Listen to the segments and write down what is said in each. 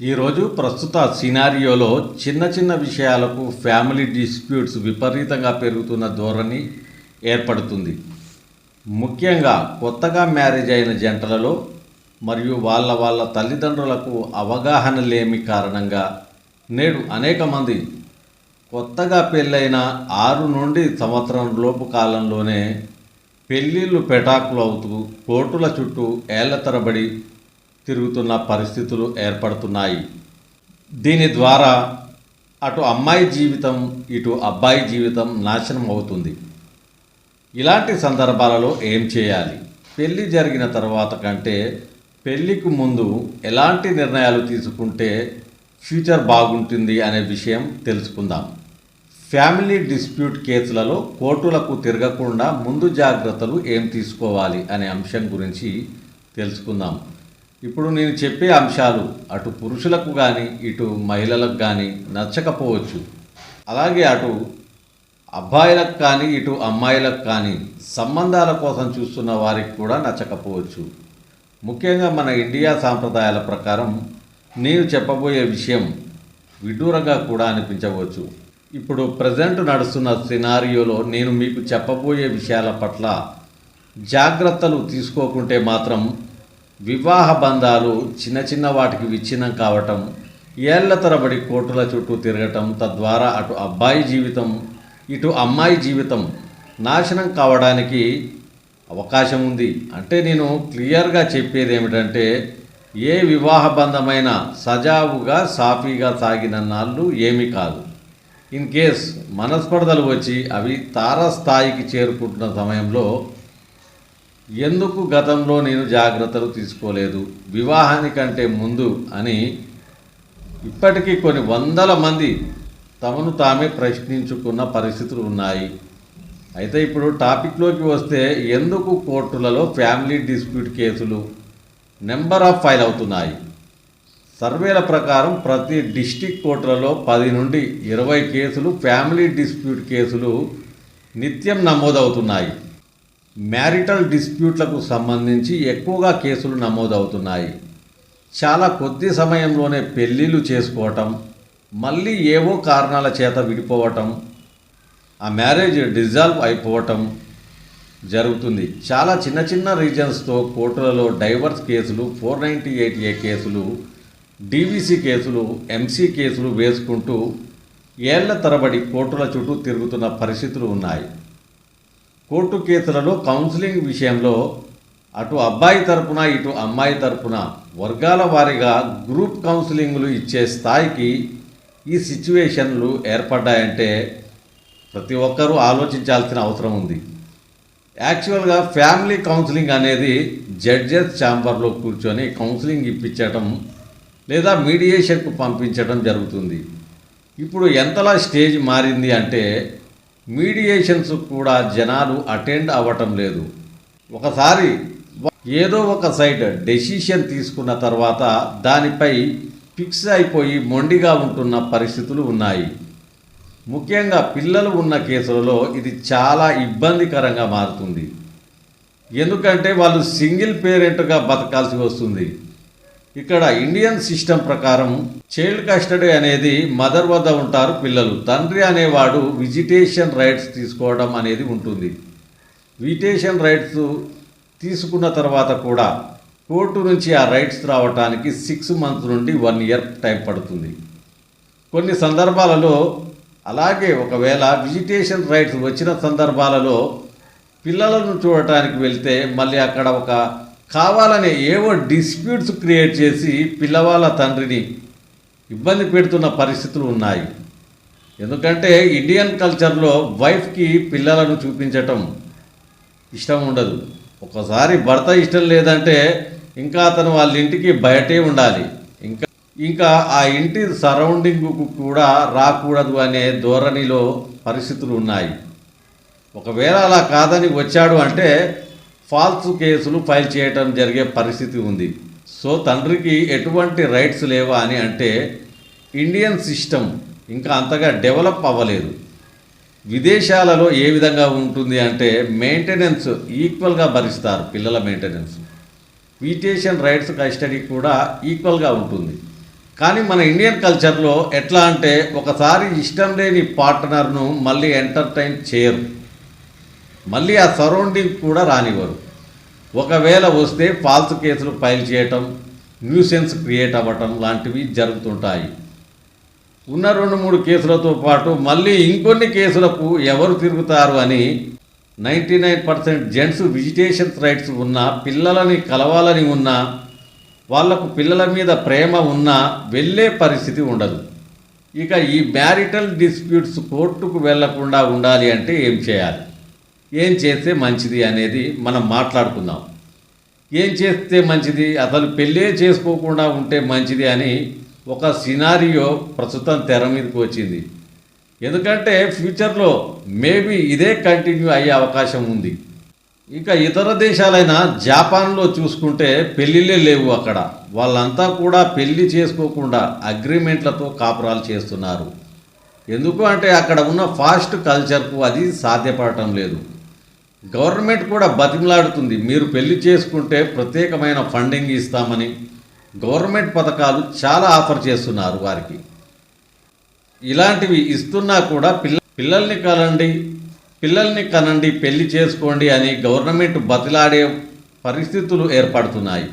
ఈరోజు ప్రస్తుత సినారియోలో చిన్న చిన్న విషయాలకు ఫ్యామిలీ డిస్ప్యూట్స్ విపరీతంగా పెరుగుతున్న ధోరణి ఏర్పడుతుంది. ముఖ్యంగా కొత్తగా మ్యారేజ్ అయిన జంటలలో మరియు వాళ్ళ వాళ్ళ తల్లిదండ్రులకు అవగాహన లేమి కారణంగా నేడు అనేక మంది కొత్తగా పెళ్ళైన ఆరు నుండి సంవత్సరం లోపు కాలంలోనే పెళ్ళిళ్ళు పెటాకులు అవుతూ కోర్టుల చుట్టూ ఏళ్ళ తరబడి తిరుగుతున్న పరిస్థితులు ఏర్పడుతున్నాయి. దీని ద్వారా అటు అమ్మాయి జీవితం ఇటు అబ్బాయి జీవితం నాశనం అవుతుంది. ఇలాంటి సందర్భాలలో ఏం చేయాలి? పెళ్ళి జరిగిన తర్వాత కంటే పెళ్ళికి ముందు ఎలాంటి నిర్ణయాలు తీసుకుంటే ఫ్యూచర్ బాగుంటుంది అనే విషయం తెలుసుకుందాం. ఫ్యామిలీ డిస్ప్యూట్ కేసులలో కోర్టులకు తిరగకుండా ముందు జాగ్రత్తలు ఏం తీసుకోవాలి అనే అంశం గురించి తెలుసుకుందాం. ఇప్పుడు నేను చెప్పే అంశాలు అటు పురుషులకు కానీ ఇటు మహిళలకు కానీ నచ్చకపోవచ్చు. అలాగే అటు అబ్బాయిలకు కానీ ఇటు అమ్మాయిలకు కానీ సంబంధాల కోసం చూస్తున్న వారికి కూడా నచ్చకపోవచ్చు. ముఖ్యంగా మన ఇండియా సాంప్రదాయాల ప్రకారం నేను చెప్పబోయే విషయం విడ్డూరంగా కూడా అనిపించవచ్చు. ఇప్పుడు ప్రజెంట్ నడుస్తున్న సినారియోలో నేను మీకు చెప్పబోయే విషయాల పట్ల జాగ్రత్తలు తీసుకోకుంటే మాత్రం వివాహ బంధాలు చిన్న చిన్న వాటికి విచ్ఛిన్నం కావటం ఏళ్ళ తరబడి కోర్టుల చుట్టూ తిరగటం తద్వారా అటు అబ్బాయి జీవితం ఇటు అమ్మాయి జీవితం నాశనం కావడానికి అవకాశం ఉంది. అంటే నేను క్లియర్గా చెప్పేది ఏమిటంటే ఏ వివాహ బంధమైన సజావుగా సాఫీగా సాగిన నాళ్ళు ఏమీ కాదు. ఇన్ కేస్ మనస్పర్ధలు వచ్చి అవి తారస్థాయికి చేరుకుంటున్న సమయంలో ఎందుకు గతంలో నేను జాగ్రత్తలు తీసుకోలేదు? వివాహానికంటే ముందు అని ఇప్పటికీ కొన్ని వందల మంది తమను తామే ప్రశ్నించుకున్న పరిస్థితులు ఉన్నాయి. అయితే ఇప్పుడు టాపిక్లోకి వస్తే ఎందుకు కోర్టులలో ఫ్యామిలీ డిస్ప్యూట్ కేసులు నెంబర్ ఆఫ్ ఫైల్ అవుతున్నాయి? సర్వేల ప్రకారం ప్రతి డిస్టిక్ కోర్టులలో పది నుండి ఇరవై కేసులు ఫ్యామిలీ డిస్ప్యూట్ కేసులు నిత్యం నమోదవుతున్నాయి. మ్యారిటల్ డిస్ప్యూట్లకు సంబంధించి ఎక్కువగా కేసులు నమోదవుతున్నాయి. చాలా కొద్ది సమయంలోనే పెళ్ళిళ్ళు చేసుకోవటం మళ్ళీ ఏవో కారణాల చేత విడిపోవటం ఆ మ్యారేజ్ డిజాల్వ్ అయిపోవటం జరుగుతుంది. చాలా చిన్న చిన్న రీజన్స్తో కోర్టులలో డైవర్స్ కేసులు ఫోర్ నైంటీ ఎయిట్ ఏ కేసులు డీవీసీ కేసులు ఎంసీ కేసులు వేసుకుంటూ ఏళ్ళ తరబడి కోర్టుల చుట్టూ తిరుగుతున్న పరిస్థితులు ఉన్నాయి. కోర్టు కేసులలో కౌన్సిలింగ్ విషయంలో అటు అబ్బాయి తరపున ఇటు అమ్మాయి తరపున వర్గాల వారీగా గ్రూప్ కౌన్సిలింగ్లు ఇచ్చే స్థాయికి ఈ సిచ్యువేషన్లు ఏర్పడ్డాయంటే ప్రతి ఒక్కరూ ఆలోచించాల్సిన అవసరం ఉంది. యాక్చువల్గా ఫ్యామిలీ కౌన్సిలింగ్ అనేది జడ్జెస్ ఛాంబర్లో కూర్చొని కౌన్సిలింగ్ ఇప్పించటం లేదా మీడియేషన్కు పంపించడం జరుగుతుంది. ఇప్పుడు ఎంతలా స్టేజ్ మారింది అంటే మీడియేషన్స్ కూడా జనాలు అటెండ్ అవ్వటం లేదు. ఒకసారి ఏదో ఒక సైడ్ డెసిషన్ తీసుకున్న తర్వాత దానిపై ఫిక్స్ అయిపోయి మొండిగా ఉంటున్న పరిస్థితులు ఉన్నాయి. ముఖ్యంగా పిల్లలు ఉన్న కేసులలో ఇది చాలా ఇబ్బందికరంగా మారుతుంది. ఎందుకంటే వాళ్ళు సింగిల్ పేరెంట్గా బతకాల్సి వస్తుంది. ఇక్కడ ఇండియన్ సిస్టమ్ ప్రకారం చైల్డ్ కస్టడీ అనేది మదర్ వద్ద ఉంటారు పిల్లలు. తండ్రి అనేవాడు విజిటేషన్ రైట్స్ తీసుకోవడం అనేది ఉంటుంది. విజిటేషన్ రైట్స్ తీసుకున్న తర్వాత కూడా కోర్టు నుంచి ఆ రైట్స్ రావడానికి సిక్స్ మంత్స్ నుండి వన్ ఇయర్ టైం పడుతుంది. కొన్ని సందర్భాలలో అలాగే ఒకవేళ విజిటేషన్ రైట్స్ వచ్చిన సందర్భాలలో పిల్లలను చూడటానికి వెళ్తే మళ్ళీ అక్కడ ఒక కావాలనే ఏవో డిస్ప్యూట్స్ క్రియేట్ చేసి పిల్లవాళ్ళ తండ్రిని ఇబ్బంది పెడుతున్న పరిస్థితులు ఉన్నాయి. ఎందుకంటే ఇండియన్ కల్చర్లో వైఫ్కి పిల్లలను చూపించటం ఇష్టం ఉండదు. ఒకసారి భర్త ఇష్టం లేదంటే ఇంకా అతను వాళ్ళ ఇంటికి బయటే ఉండాలి. ఇంకా ఇంకా ఆ ఇంటి సరౌండింగ్కు కూడా రాకూడదు అనే ధోరణిలో పరిస్థితులు ఉన్నాయి. ఒకవేళ అలా కాదని వచ్చాడు అంటే ఫాల్స్ కేసులు ఫైల్ చేయటం జరిగే పరిస్థితి ఉంది. సో తండ్రికి ఎటువంటి రైట్స్ లేవా అని అంటే ఇండియన్ సిస్టమ్ ఇంకా అంతగా డెవలప్ అవ్వలేదు. విదేశాలలో ఏ విధంగా ఉంటుంది అంటే మెయింటెనెన్స్ ఈక్వల్గా భరిస్తారు పిల్లల మెయింటెనెన్స్. విటేషన్ రైట్స్ కస్టడీ కూడా ఈక్వల్గా ఉంటుంది. కానీ మన ఇండియన్ కల్చర్లో ఎట్లా అంటే ఒకసారి ఇష్టం లేని పార్ట్నర్ను మళ్ళీ ఎంటర్టైన్ చేయరు. మళ్ళీ ఆ సరౌండింగ్ కూడా రానివ్వరు. ఒకవేళ వస్తే ఫాల్స్ కేసులు ఫైల్ చేయటం న్యూసెన్స్ క్రియేట్ అవ్వటం లాంటివి జరుగుతుంటాయి. ఉన్న రెండు మూడు కేసులతో పాటు మళ్ళీ ఇంకొన్ని కేసులకు ఎవరు తిరుగుతారు అని ninety nine percent gents visitation rights ఉన్న పిల్లలని కలవాలని ఉన్నా వాళ్ళకు పిల్లల మీద ప్రేమ ఉన్నా వెళ్ళే పరిస్థితి ఉండదు. ఇక ఈ మ్యారిటల్ డిస్ప్యూట్స్ కోర్టుకు వెళ్ళకుండా ఉండాలి అంటే ఏం చేయాలి? ఏం చేస్తే మంచిది అనేది మనం మాట్లాడుకుందాం. ఏం చేస్తే మంచిది? అసలు పెళ్ళే చేసుకోకుండా ఉంటే మంచిది అని ఒక సినారియో ప్రస్తుతం తెర మీదకి వచ్చింది. ఎందుకంటే ఫ్యూచర్లో మేబీ ఇదే కంటిన్యూ అయ్యే అవకాశం ఉంది. ఇంకా ఇతర దేశాలైన జపాన్లో చూసుకుంటే పెళ్ళిళ్ళే లేవు అక్కడ. వాళ్ళంతా కూడా పెళ్ళి చేసుకోకుండా అగ్రిమెంట్లతో కాపురాలు చేస్తున్నారు. ఎందుకు అంటే అక్కడ ఉన్న ఫాస్ట్ కల్చర్కు అది సాధ్యపడటం లేదు. గవర్నమెంట్ కూడా బతిమలాడుతుంది. మీరు పెళ్ళి చేసుకుంటే ప్రత్యేకమైన ఫండింగ్ ఇస్తామని గవర్నమెంట్ పథకాలు చాలా ఆఫర్ చేస్తున్నారు వారికి. ఇలాంటివి ఇస్తున్నా కూడా పిల్ల పిల్లల్ని కనండి పిల్లల్ని కనండి పెళ్ళి చేసుకోండి అని గవర్నమెంట్ బతిలాడే పరిస్థితులు ఏర్పడుతున్నాయి.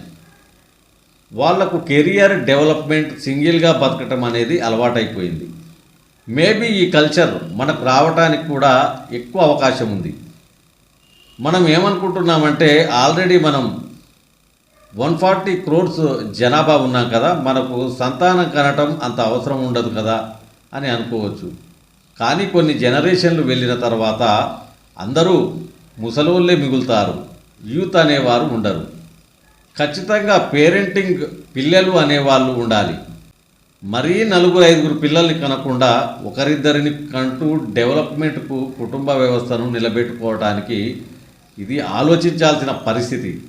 వాళ్ళకు కెరియర్ డెవలప్మెంట్ సింగిల్గా బతకటం అనేది అలవాటైపోయింది. మేబీ ఈ కల్చర్ మనకు రావటానికి కూడా ఎక్కువ అవకాశం ఉంది. మనం ఏమనుకుంటున్నామంటే ఆల్రెడీ మనం వన్ ఫార్టీ క్రోర్స్ జనాభా ఉన్నాం కదా మనకు సంతానం కనటం అంత అవసరం ఉండదు కదా అని అనుకోవచ్చు. కానీ కొన్ని జనరేషన్లు వెళ్ళిన తర్వాత అందరూ ముసలోళ్ళే మిగులుతారు యూత్ అనేవారు ఉండరు. ఖచ్చితంగా పేరెంటింగ్ పిల్లలు అనేవాళ్ళు ఉండాలి. మరీ నలుగురు ఐదుగురు పిల్లల్ని కనకుండా ఒకరిద్దరిని కంటూ డెవలప్మెంట్కు కుటుంబ వ్యవస్థను నిలబెట్టుకోవడానికి ఇది ఆలోచించాల్సిన పరిస్థితి.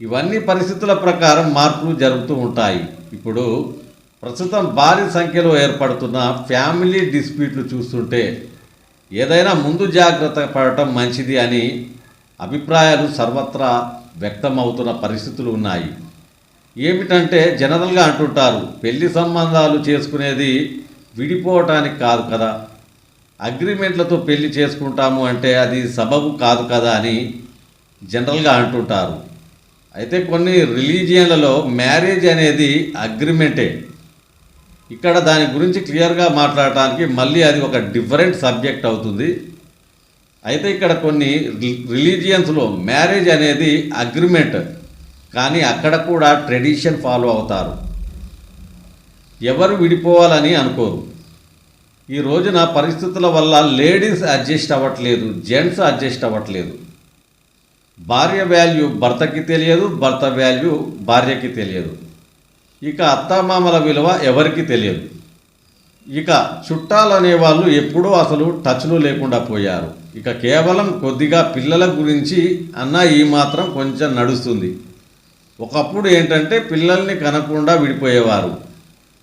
ఇవన్నీ పరిస్థితుల ప్రకారం మార్పులు జరుగుతూ ఉంటాయి. ఇప్పుడు ప్రస్తుతం భారీ సంఖ్యలో ఏర్పడుతున్న ఫ్యామిలీ డిస్ప్యూట్లు చూస్తుంటే ఏదైనా ముందు జాగ్రత్త పడటం మంచిది అని అభిప్రాయాలు సర్వత్రా వ్యక్తమవుతున్న పరిస్థితులు ఉన్నాయి. ఏమిటంటే జనరల్గా అంటుంటారు పెళ్ళి సంబంధాలు చేసుకునేది విడిపోవటానికి కాదు కదా. అగ్రిమెంట్లతో పెళ్ళి చేసుకుంటాము అంటే అది సబబు కాదు కదా అని జనరల్గా అంటుంటారు. అయితే కొన్ని రిలీజియన్లలో మ్యారేజ్ అనేది అగ్రిమెంటే. ఇక్కడ దాని గురించి క్లియర్గా మాట్లాడటానికి మళ్ళీ అది ఒక డిఫరెంట్ సబ్జెక్ట్ అవుతుంది. అయితే ఇక్కడ కొన్ని రిలీజియన్స్లో మ్యారేజ్ అనేది అగ్రిమెంట్ కానీ అక్కడ కూడా ట్రెడిషన్ ఫాలో అవుతారు. ఎవరు విడిపోవాలని అనుకోరు. ఈ రోజున పరిస్థితుల వల్ల లేడీస్ అడ్జస్ట్ అవ్వట్లేదు జెంట్స్ అడ్జస్ట్ అవ్వట్లేదు. భార్య వాల్యూ భర్తకి తెలియదు భర్త వాల్యూ భార్యకి తెలియదు. ఇక అత్తామామల విలువ ఎవరికి తెలియదు. ఇక చుట్టాలు అనేవాళ్ళు ఎప్పుడూ అసలు టచ్లు లేకుండా పోయారు. ఇక కేవలం కొద్దిగా పిల్లల గురించి అన్న ఈ మాత్రం కొంచెం నడుస్తుంది. ఒకప్పుడు ఏంటంటే పిల్లల్ని కనకుండా విడిపోయేవారు.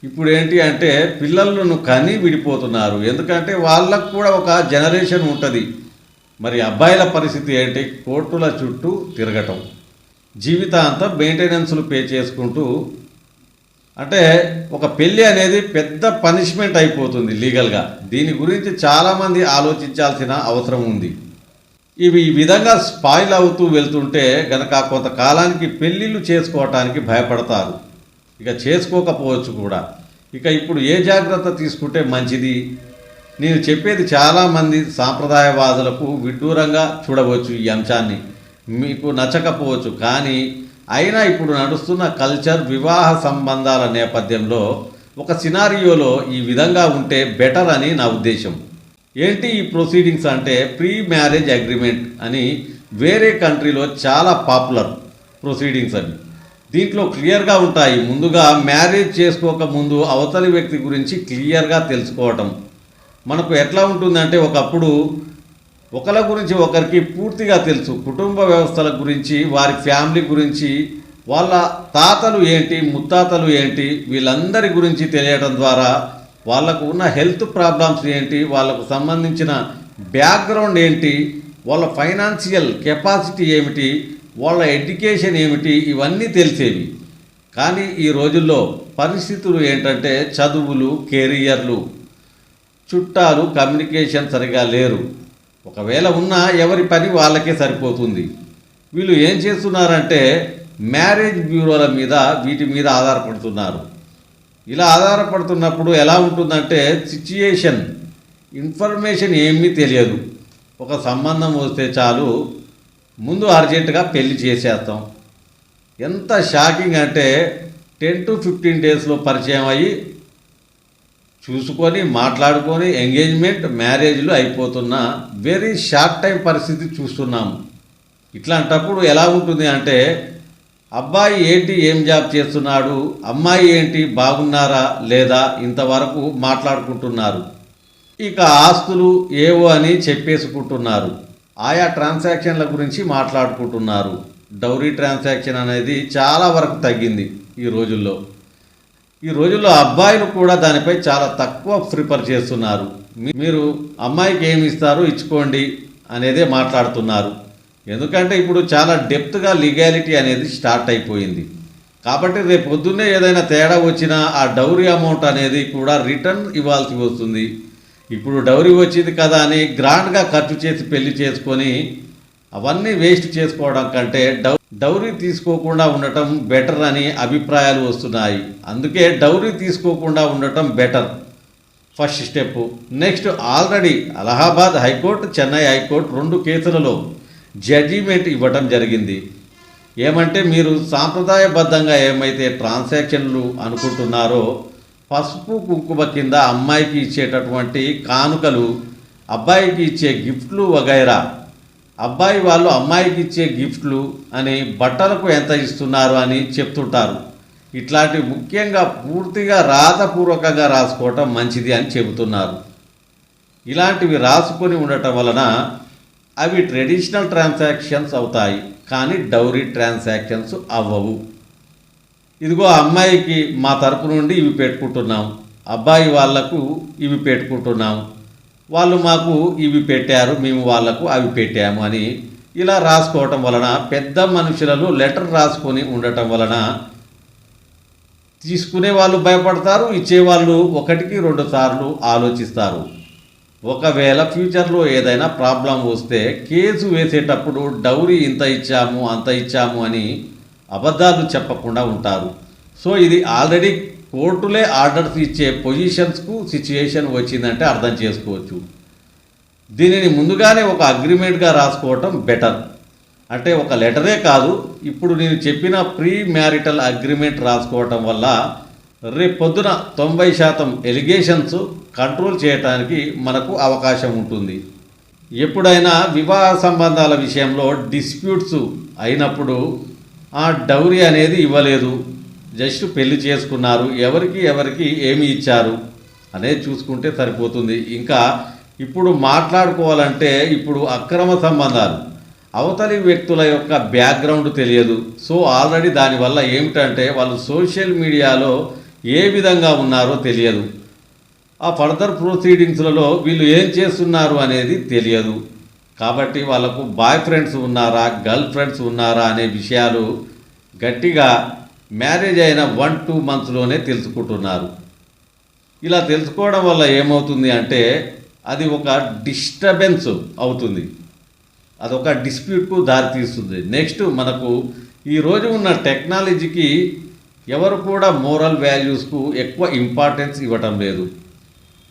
ఇప్పుడు ఏంటి అంటే పిల్లలను కని విడిపోతున్నారు. ఎందుకంటే వాళ్ళకు కూడా ఒక జనరేషన్ ఉంటుంది. మరి అబ్బాయిల పరిస్థితి ఏంటి? కోర్టుల చుట్టూ తిరగటం. జీవితాంతం మెయింటెనెన్స్లు పే చేసుకుంటూ అంటే ఒక పెళ్ళి అనేది పెద్ద పనిష్మెంట్ అయిపోతుంది లీగల్గా. దీని గురించి చాలామంది ఆలోచించాల్సిన అవసరం ఉంది. ఇవి ఈ విధంగా స్పాయిల్ అవుతూ వెళ్తుంటే గనక కొంతకాలానికి పెళ్ళిళ్ళు చేసుకోవటానికి భయపడతారు. ఇక చేసుకోకపోవచ్చు కూడా. ఇక ఇప్పుడు ఏ జాగ్రత్త తీసుకుంటే మంచిది? నేను చెప్పేది చాలామంది సాంప్రదాయవాదులకు విడ్డూరంగా చూడవచ్చు ఈ అంశాన్ని. మీకు నచ్చకపోవచ్చు కానీ అయినా ఇప్పుడు నడుస్తున్న కల్చర్ వివాహ సంబంధాల నేపథ్యంలో ఒక సినారియోలో ఈ విధంగా ఉంటే బెటర్ అని నా ఉద్దేశం. ఏంటి ఈ ప్రొసీడింగ్స్ అంటే ప్రీ మ్యారేజ్ అగ్రిమెంట్ అని వేరే కంట్రీలో చాలా పాపులర్ ప్రొసీడింగ్స్ అవి. దీంట్లో క్లియర్గా ఉంటాయి. ముందుగా మ్యారేజ్ చేసుకోక ముందు అవతలి వ్యక్తి గురించి క్లియర్గా తెలుసుకోవటం. మనకు ఎట్లా ఉంటుందంటే ఒకప్పుడు ఒకరి గురించి ఒకరికి పూర్తిగా తెలుసు. కుటుంబ వ్యవస్థల గురించి వారి ఫ్యామిలీ గురించి వాళ్ళ తాతలు ఏంటి ముత్తాతలు ఏంటి వీళ్ళందరి గురించి తెలియడం ద్వారా వాళ్ళకు ఉన్న హెల్త్ ప్రాబ్లమ్స్ ఏంటి వాళ్ళకు సంబంధించిన బ్యాక్గ్రౌండ్ ఏంటి వాళ్ళ ఫైనాన్షియల్ కెపాసిటీ ఏమిటి వాళ్ళ ఎడ్యుకేషన్ ఏమిటి? ఇవన్నీ తెలిసేవి. కానీ ఈ రోజుల్లో పరిస్థితులు ఏంటంటే చదువులు కెరియర్లు చుట్టాలు కమ్యూనికేషన్ సరిగా లేరు. ఒకవేళ ఉన్నా ఎవరి పని వాళ్ళకే సరిపోతుంది. వీళ్ళు ఏం చేస్తున్నారంటే మ్యారేజ్ బ్యూరోల మీద వీటి మీద ఆధారపడుతున్నారు. ఇలా ఆధారపడుతున్నప్పుడు ఎలా ఉంటుందంటే సిచ్యుయేషన్ ఇన్ఫర్మేషన్ ఏమీ తెలియదు. ఒక సంబంధం వస్తే చాలు ముందు అర్జెంటుగా పెళ్ళి చేసేస్తాం ఎంత షాకింగ్ అంటే టెన్ టు ఫిఫ్టీన్ డేస్లో పరిచయం అయ్యి చూసుకొని మాట్లాడుకొని ఎంగేజ్మెంట్ మ్యారేజ్లు అయిపోతున్న వెరీ షార్ట్ టైం పరిస్థితి చూస్తున్నాము. ఇట్లాంటప్పుడు ఎలా ఉంటుంది అంటే అబ్బాయి ఏంటి ఏం జాబ్ చేస్తున్నాడు అమ్మాయి ఏంటి బాగున్నారా లేదా ఇంతవరకు మాట్లాడుకుంటున్నారు. ఇక ఆస్తులు ఏవో అని చెప్పేసుకుంటున్నారు. ఆయా ట్రాన్సాక్షన్ల గురించి మాట్లాడుకుంటున్నారు. డౌరీ ట్రాన్సాక్షన్ అనేది చాలా వరకు తగ్గింది ఈ రోజుల్లో. ఈ రోజుల్లో అబ్బాయిలు కూడా దానిపై చాలా తక్కువ ప్రిఫర్ చేస్తున్నారు. మీరు అమ్మాయికి ఏమి ఇస్తారు ఇచ్చుకోండి అనేదే మాట్లాడుతున్నారు. ఎందుకంటే ఇప్పుడు చాలా డెప్త్గా లీగాలిటీ అనేది స్టార్ట్ అయిపోయింది. కాబట్టి రేపు పొద్దున్నే ఏదైనా తేడా వచ్చినా ఆ డౌరీ అమౌంట్ అనేది కూడా రిటర్న్ ఇవ్వాల్సి వస్తుంది. ఇప్పుడు డౌరీ వచ్చింది కదా అని గ్రాండ్గా ఖర్చు చేసి పెళ్ళి చేసుకొని అవన్నీ వేస్ట్ చేసుకోవడం కంటే డౌ డౌరీ తీసుకోకుండా ఉండటం బెటర్ అని అభిప్రాయాలు వస్తున్నాయి. అందుకే డౌరీ తీసుకోకుండా ఉండటం better. First step next already Allahabad high court Chennai high court రెండు కేసులలో జడ్జిమెంట్ ఇవ్వటం జరిగింది. ఏమంటే మీరు సాంప్రదాయబద్ధంగా ఏమైతే ట్రాన్సాక్షన్లు అనుకుంటున్నారో పసుపు కుంకుమ కింద అమ్మాయికి ఇచ్చేటటువంటి కానుకలు అబ్బాయికి ఇచ్చే గిఫ్ట్లు వగైరా. అబ్బాయి వాళ్ళు అమ్మాయికి ఇచ్చే గిఫ్ట్లు అని బట్టలకు ఎంత ఇస్తున్నారు అని చెప్తుంటారు. ఇట్లాంటి ముఖ్యంగా పూర్తిగా రాతపూర్వకంగా రాసుకోవటం మంచిది అని చెబుతున్నారు. ఇలాంటివి రాసుకొని ఉండటం వలన అవి ట్రెడిషనల్ ట్రాన్సాక్షన్స్ అవుతాయి కానీ డౌరీ ట్రాన్సాక్షన్స్ అవ్వవు. ఇదిగో అమ్మాయికి మా తరపు నుండి ఇవి పెట్టుకుంటున్నాం. అబ్బాయి వాళ్ళకు ఇవి పెట్టుకుంటున్నాం. వాళ్ళు మాకు ఇవి పెట్టారు మేము వాళ్ళకు అవి పెట్టాము అని ఇలా రాసుకోవటం వలన పెద్ద మనుషులలో లెటర్ రాసుకొని ఉండటం వలన తీసుకునే వాళ్ళు భయపడతారు ఇచ్చేవాళ్ళు ఒకటికి రెండు సార్లు ఆలోచిస్తారు. ఒకవేళ ఫ్యూచర్లో ఏదైనా ప్రాబ్లం వస్తే కేసు వేసేటప్పుడు డౌరీ ఇంత ఇచ్చాము అంత ఇచ్చాము అని అబద్ధాలు చెప్పకుండా ఉంటారు. సో ఇది ఆల్రెడీ కోర్టులే ఆర్డర్స్ ఇచ్చే పొజిషన్స్కు సిచ్యుయేషన్ వచ్చిందంటే అర్థం చేసుకోవచ్చు. దీనిని ముందుగానే ఒక అగ్రిమెంట్గా రాసుకోవటం బెటర్. అంటే ఒక లెటరే కాదు ఇప్పుడు నేను చెప్పిన ప్రీ మ్యారిటల్ అగ్రిమెంట్ రాసుకోవటం వల్ల రేపొద్దున పొద్దున తొంభై శాతం ఎలిగేషన్స్ కంట్రోల్ చేయటానికి మనకు అవకాశం ఉంటుంది. ఎప్పుడైనా వివాహ సంబంధాల విషయంలో డిస్ప్యూట్స్ అయినప్పుడు ఆ డౌరీ అనేది ఇవ్వలేదు. జస్ట్ పెళ్ళి చేసుకున్నారు. ఎవరికి ఎవరికి ఏమి ఇచ్చారు అనేది చూసుకుంటే సరిపోతుంది. ఇంకా ఇప్పుడు మాట్లాడుకోవాలంటే ఇప్పుడు అక్రమ సంబంధాలు. అవతలి వ్యక్తుల యొక్క బ్యాక్గ్రౌండ్ తెలియదు. సో ఆల్రెడీ దానివల్ల ఏమిటంటే వాళ్ళు సోషల్ మీడియాలో ఏ విధంగా ఉన్నారో తెలియదు. ఆ ఫర్దర్ ప్రొసీడింగ్స్లలో వీళ్ళు ఏం చేస్తున్నారు అనేది తెలియదు. కాబట్టి వాళ్ళకు బాయ్ ఫ్రెండ్స్ ఉన్నారా గర్ల్ ఫ్రెండ్స్ ఉన్నారా అనే విషయాలు గట్టిగా మ్యారేజ్ అయిన వన్ టూ మంత్స్లోనే తెలుసుకుంటున్నారు. ఇలా తెలుసుకోవడం వల్ల ఏమవుతుంది అంటే అది ఒక డిస్టర్బెన్స్ అవుతుంది. అదొక డిస్ప్యూట్కు దారితీస్తుంది. నెక్స్ట్ మనకు ఈరోజు ఉన్న టెక్నాలజీకి ఎవరు కూడా మోరల్ వాల్యూస్కు ఎక్కువ ఇంపార్టెన్స్ ఇవ్వటం లేదు.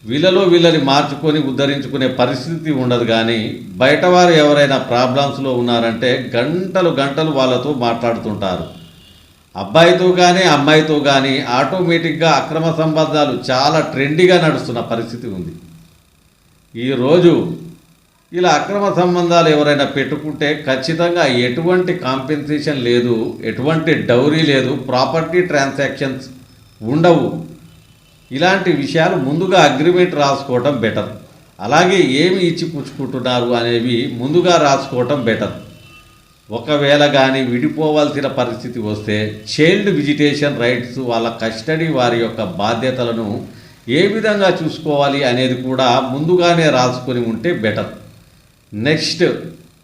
వీళ్ళలో వీళ్ళని మార్చుకొని ఉద్ధరించుకునే పరిస్థితి ఉండదు కానీ బయటవారు ఎవరైనా ప్రాబ్లమ్స్లో ఉన్నారంటే గంటలు గంటలు వాళ్ళతో మాట్లాడుతుంటారు. అబ్బాయితో కానీ అమ్మాయితో కానీ ఆటోమేటిక్గా అక్రమ సంబంధాలు చాలా ట్రెండీగా నడుస్తున్న పరిస్థితి ఉంది. ఈరోజు ఇలా అక్రమ సంబంధాలు ఎవరైనా పెట్టుకుంటే ఖచ్చితంగా ఎటువంటి కాంపెన్సేషన్ లేదు ఎటువంటి డౌరీ లేదు ప్రాపర్టీ ట్రాన్సాక్షన్స్ ఉండవు. ఇలాంటి విషయాలు ముందుగా అగ్రిమెంట్ రాసుకోవటం బెటర్. అలాగే ఏమి ఇచ్చి పుచ్చుకుంటున్నారు అనేవి ముందుగా రాసుకోవటం బెటర్. ఒకవేళ కానీ విడిపోవాల్సిన పరిస్థితి వస్తే చైల్డ్ విజిటేషన్ రైట్స్ వాళ్ళ కస్టడీ వారి యొక్క బాధ్యతలను ఏ విధంగా చూసుకోవాలి అనేది కూడా ముందుగానే రాసుకొని ఉంటే బెటర్. నెక్స్ట్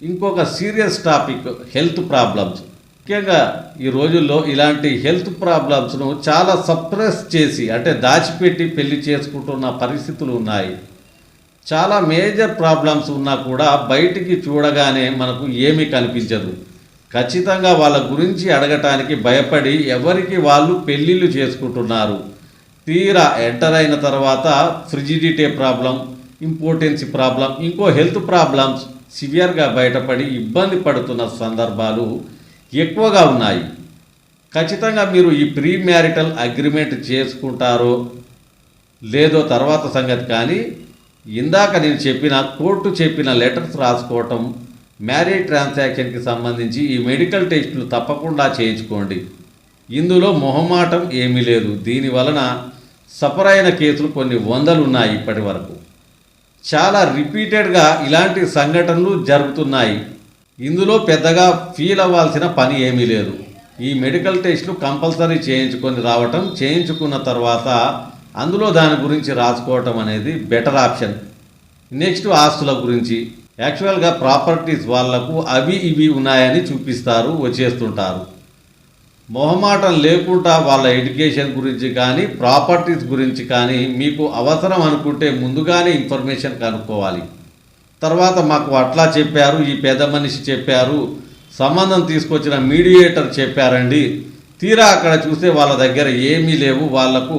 ఇంకొక సీరియస్ టాపిక్ హెల్త్ ప్రాబ్లమ్స్. ముఖ్యంగా ఈ రోజుల్లో ఇలాంటి హెల్త్ ప్రాబ్లమ్స్ను చాలా సప్రెస్ చేసి అంటే దాచిపెట్టి పెళ్ళి చేసుకుంటున్న పరిస్థితులు ఉన్నాయి. చాలా మేజర్ ప్రాబ్లమ్స్ ఉన్నా కూడా బయటికి చూడగానే మనకు ఏమీ కనిపించదు. ఖచ్చితంగా వాళ్ళ గురించి అడగటానికి భయపడి ఎవరికి వాళ్ళు పెళ్ళిళ్ళు చేసుకుంటున్నారు. తీరా ఎంటర్ అయిన తర్వాత ఫ్రిజిడిటీ ప్రాబ్లం ఇంపార్టెన్సీ ప్రాబ్లం ఇంకో హెల్త్ ప్రాబ్లమ్స్ సివియర్గా బయటపడి ఇబ్బంది పడుతున్న సందర్భాలు ఎక్కువగా ఉన్నాయి. ఖచ్చితంగా మీరు ఈ ప్రీ మ్యారిటల్ అగ్రిమెంట్ చేసుకుంటారో లేదో తర్వాత సంగతి కానీ ఇందాక నేను చెప్పిన కోర్టు చెప్పిన లెటర్స్ రాసుకోవటం మ్యారేజ్ ట్రాన్సాక్షన్కి సంబంధించి ఈ మెడికల్ టెస్టులు తప్పకుండా చేయించుకోండి. ఇందులో మొహమాటం ఏమీ లేదు. దీని వలన సఫర్ అయిన కేసులు కొన్ని వందలు ఉన్నాయి ఇప్పటి వరకు. చాలా రిపీటెడ్గా ఇలాంటి సంఘటనలు జరుగుతున్నాయి. ఇందులో పెద్దగా ఫీల్ అవ్వాల్సిన పని ఏమీ లేదు. ఈ మెడికల్ టెస్ట్లు కంపల్సరీ చేయించుకొని రావటం చేయించుకున్న తర్వాత అందులో దాని గురించి రాసుకోవటం అనేది బెటర్ ఆప్షన్ నెక్స్ట్ ఆస్తుల గురించి. యాక్చువల్గా ప్రాపర్టీస్ వాళ్ళకు అవి ఇవి ఉన్నాయని చూపిస్తారు వచ్చేస్తుంటారు. మొహమాటం లేకుండా వాళ్ళ ఎడ్యుకేషన్ గురించి కానీ ప్రాపర్టీస్ గురించి కానీ మీకు అవసరం అనుకుంటే ముందుగానే ఇన్ఫర్మేషన్ కనుక్కోవాలి. తర్వాత మాకు అట్లా చెప్పారు ఈ పెద్ద మనిషి చెప్పారు సంబంధం తీసుకొచ్చిన మీడియేటర్ చెప్పారండి. తీరా అక్కడ చూస్తే వాళ్ళ దగ్గర ఏమీ లేవు వాళ్ళకు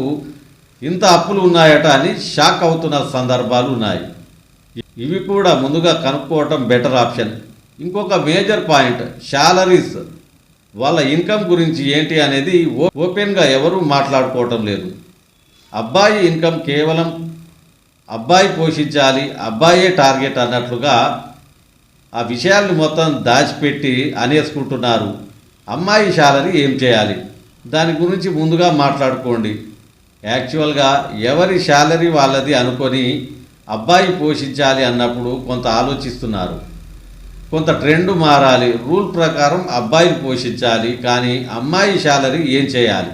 ఇంత అప్పులు ఉన్నాయట అని షాక్ అవుతున్న సందర్భాలు ఉన్నాయి. ఇవి కూడా ముందుగా కనుక్కోవటం బెటర్ ఆప్షన్. ఇంకొక మేజర్ పాయింట్ శాలరీస్. వాళ్ళ ఇన్కమ్ గురించి ఏంటి అనేది ఓపెన్గా ఎవరూ మాట్లాడుకోవటం లేదు. అబ్బాయి ఇన్కమ్ కేవలం అబ్బాయి పోషించాలి అబ్బాయే టార్గెట్ అన్నట్లుగా ఆ విషయాలను మొత్తం దాచిపెట్టి అనేసుకుంటున్నారు. అమ్మాయి శాలరీ ఏం చేయాలి? దాని గురించి ముందుగా మాట్లాడుకోండి. యాక్చువల్గా ఎవరి శాలరీ వాళ్ళది అనుకొని అబ్బాయి పోషించాలి అన్నప్పుడు కొంత ఆలోచిస్తున్నారు. కొంత ట్రెండ్ మారాలి. రూల్ ప్రకారం అబ్బాయిని పోషించాలి కానీ అమ్మాయి శాలరీ ఏం చేయాలి?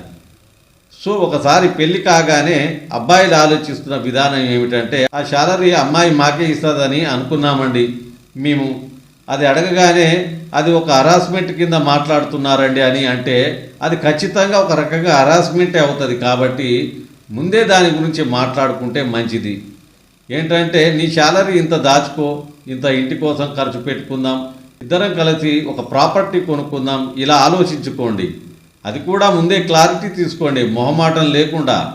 సో ఒకసారి పెళ్ళి కాగానే అబ్బాయిలు ఆలోచిస్తున్న విధానం ఏమిటంటే ఆ శాలరీ అమ్మాయి మాకే ఇస్తుందని అనుకున్నామండి మేము. అది అడగగానే అది ఒక హరాస్మెంట్ కింద మాట్లాడుతున్నారండి అని అంటే అది ఖచ్చితంగా ఒక రకంగా హరాస్మెంటే అవుతుంది కాబట్టి ముందే దాని గురించి మాట్లాడుకుంటే మంచిది. ఏంటంటే నీ శాలరీ ఇంత దాచుకో ఇంత ఇంటి కోసం ఖర్చు పెట్టుకుందాం ఇద్దరం కలిసి ఒక ప్రాపర్టీ కొనుక్కుందాం ఇలా ఆలోచించుకోండి. అది కూడా ముందే క్లారిటీ తీసుకోండి. మొహమాటం లేకుండా.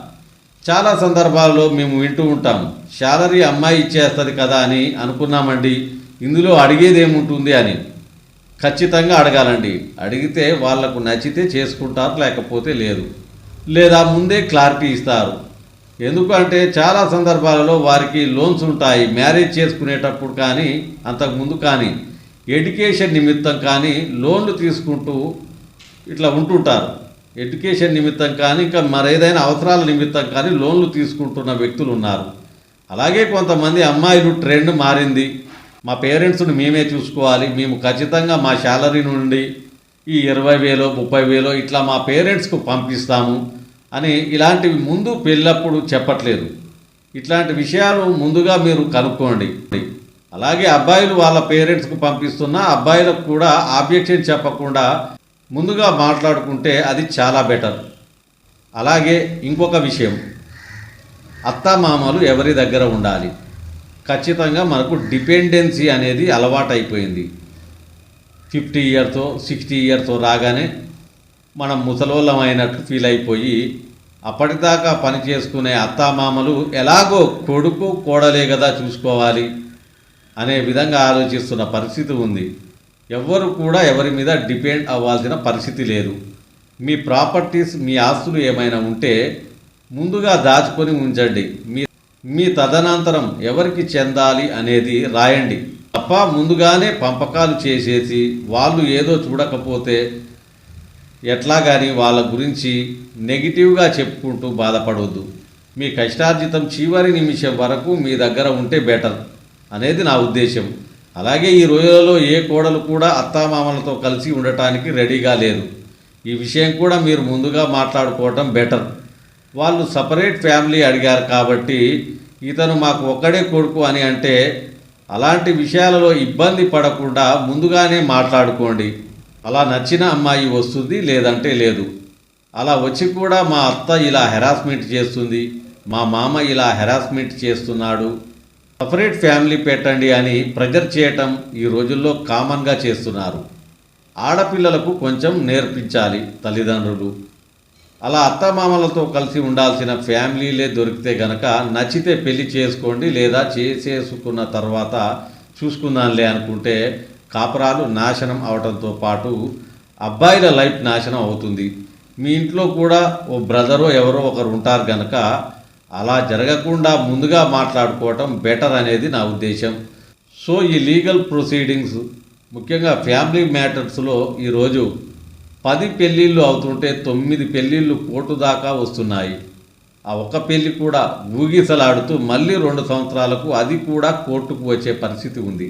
చాలా సందర్భాల్లో మేము వింటూ ఉంటాం. శాలరీ అమ్మాయి ఇచ్చేస్తుంది కదా అని అనుకున్నామండి. ఇందులో అడిగేది ఏముంటుంది అని. ఖచ్చితంగా అడగాలండి. అడిగితే వాళ్ళకు నచ్చితే చేసుకుంటారు లేకపోతే లేదు. లేదా ముందే క్లారిటీ ఇస్తారు. ఎందుకంటే చాలా సందర్భాలలో వారికి లోన్స్ ఉంటాయి. మ్యారేజ్ చేసుకునేటప్పుడు కానీ అంతకుముందు కానీ ఎడ్యుకేషన్ నిమిత్తం కానీ లోన్లు తీసుకుంటూ ఇట్లా ఉంటుంటారు. ఎడ్యుకేషన్ నిమిత్తం కానీ ఇంకా మరేదైనా అవసరాల నిమిత్తం కానీ లోన్లు తీసుకుంటున్న వ్యక్తులు ఉన్నారు. అలాగే కొంతమంది అమ్మాయిలు ట్రెండ్ మారింది. మా పేరెంట్స్ని మేమే చూసుకోవాలి. మేము ఖచ్చితంగా మా శాలరీ నుండి ఈ ఇరవై వేలో ముప్పై వేలో ఇట్లా మా పేరెంట్స్కు పంపిస్తాము అని ఇలాంటివి ముందు పెళ్ళప్పుడు చెప్పట్లేదు. ఇట్లాంటి విషయాలు ముందుగా మీరు కనుక్కోండి. అలాగే అబ్బాయిలు వాళ్ళ పేరెంట్స్కు పంపిస్తున్నా అబ్బాయిలకు కూడా ఆబ్జెక్షన్ చెప్పకుండా ముందుగా మాట్లాడుకుంటే అది చాలా బెటర్. అలాగే ఇంకొక విషయం. అత్తమామలు ఎవరి దగ్గర ఉండాలి? ఖచ్చితంగా మనకు డిపెండెన్సీ అనేది అలవాటైపోయింది. ఫిఫ్టీ ఇయర్తో సిక్స్టీ ఇయర్తో రాగానే మనం ముసలోళ్ళం ఫీల్ అయిపోయి అప్పటిదాకా పని చేసుకునే అత్తామామలు ఎలాగో కొడుకు కోడలే కదా చూసుకోవాలి అనే విధంగా ఆలోచిస్తున్న పరిస్థితి ఉంది. ఎవ్వరు కూడా ఎవరి మీద డిపెండ్ అవ్వాల్సిన పరిస్థితి లేదు. మీ ప్రాపర్టీస్ మీ ఆస్తులు ఏమైనా ఉంటే ముందుగా దాచుకొని ఉంచండి. మీ మీ తదనంతరం ఎవరికి చెందాలి అనేది రాయండి. తప్ప ముందుగానే పంపకాలు చేసేసి వాళ్ళు ఏదో చూడకపోతే ఎట్లా కానీ వాళ్ళ గురించి నెగిటివ్గా చెప్పుకుంటూ బాధపడవద్దు. మీ కష్టార్జితం చివరి నిమిషం వరకు మీ దగ్గర ఉంటే బెటర్ అనేది నా ఉద్దేశం అలాగే ఈ రోజులలో ఏ కోడలు కూడా అత్తామామలతో కలిసి ఉండటానికి రెడీగా లేరు ఈ విషయం కూడా మీరు ముందుగా మాట్లాడుకోవటం బెటర్. వాళ్ళు సపరేట్ ఫ్యామిలీ అడిగారు కాబట్టి ఇతను మాకు ఒక్కడే కొడుకు అని అంటే అలాంటి విషయాలలో ఇబ్బంది పడకుండా ముందుగానే మాట్లాడుకోండి. అలా నచ్చిన అమ్మాయి వస్తుంది లేదంటే లేదు. అలా వచ్చి కూడా మా అత్త ఇలా హెరాస్మెంట్ చేస్తుంది మా మామ ఇలా హెరాస్మెంట్ చేస్తున్నాడు సపరేట్ ఫ్యామిలీ పెట్టండి అని ప్రెజర్ చేయటం ఈ రోజుల్లో కామన్గా చేస్తున్నారు. ఆడపిల్లలకు కొంచెం నేర్పించాలి తల్లిదండ్రులు. అలా అత్తమామలతో కలిసి ఉండాల్సిన ఫ్యామిలీలే దొరికితే గనక నచ్చితే పెళ్ళి చేసుకోండి లేదా చేసేసుకున్న తర్వాత చూసుకుందాంలే అనుకుంటే కాపురాలు నాశనం అవడంతో పాటు అబ్బాయిల లైఫ్ నాశనం అవుతుంది. మీ ఇంట్లో కూడా ఓ బ్రదరో ఎవరో ఒకరు ఉంటారు గనక అలా జరగకుండా ముందుగా మాట్లాడుకోవటం బెటర్ అనేది నా ఉద్దేశం సో ఈ లీగల్ ప్రొసీడింగ్స్ ముఖ్యంగా ఫ్యామిలీ మ్యాటర్స్లో ఈరోజు పది పెళ్ళిళ్ళు అవుతుంటే తొమ్మిది పెళ్ళిళ్ళు కోర్టు దాకా వస్తున్నాయి. ఆ ఒక్క పెళ్ళి కూడా ఊగిసలాడుతూ మళ్ళీ రెండు సంవత్సరాలకు అది కూడా కోర్టుకు వచ్చే పరిస్థితి ఉంది.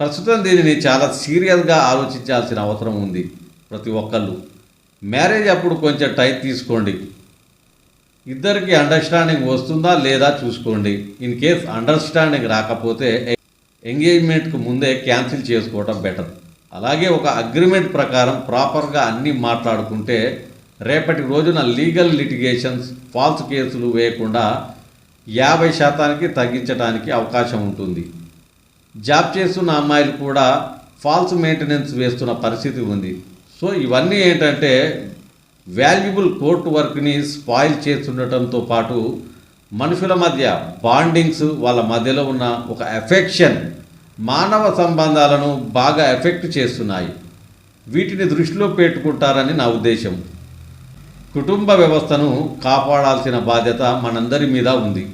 ప్రస్తుతం దీనిని చాలా సీరియస్గా ఆలోచించాల్సిన అవసరం ఉంది ప్రతి ఒక్కళ్ళు. మ్యారేజ్ అప్పుడు కొంచెం టైట్ తీసుకోండి. ఇద్దరికి అండర్స్టాండింగ్ వస్తుందా లేదా చూసుకోండి. ఇన్ కేస్ అండర్స్టాండింగ్ రాకపోతే ఎంగేజ్మెంట్కు ముందే క్యాన్సిల్ చేసుకోవటం బెటర్ అలాగే ఒక అగ్రిమెంట్ ప్రకారం ప్రాపర్గా అన్నీ మాట్లాడుకుంటే రేపటి రోజున లీగల్ లిటిగేషన్స్ ఫాల్స్ కేసులు వేయకుండా యాభై శాతానికి తగ్గించడానికి అవకాశం ఉంటుంది. జాబ్ చేస్తున్న అమ్మాయిలు కూడా ఫాల్స్ మెయింటెనెన్స్ వేస్తున్న పరిస్థితి ఉంది. సో ఇవన్నీ ఏంటంటే వాల్యుబుల్ కోర్టు వర్క్ని స్పాయిల్ చేస్తుండటంతో పాటు మనుషుల మధ్య బాండింగ్స్ వాళ్ళ మధ్యలో ఉన్న ఒక ఎఫెక్షన్ మానవ సంబంధాలను బాగా ఎఫెక్ట్ చేస్తున్నాయి. వీటిని దృష్టిలో పెట్టుకుంటారని నా ఉద్దేశం. కుటుంబ వ్యవస్థను కాపాడాల్సిన బాధ్యత మనందరి మీద ఉంది.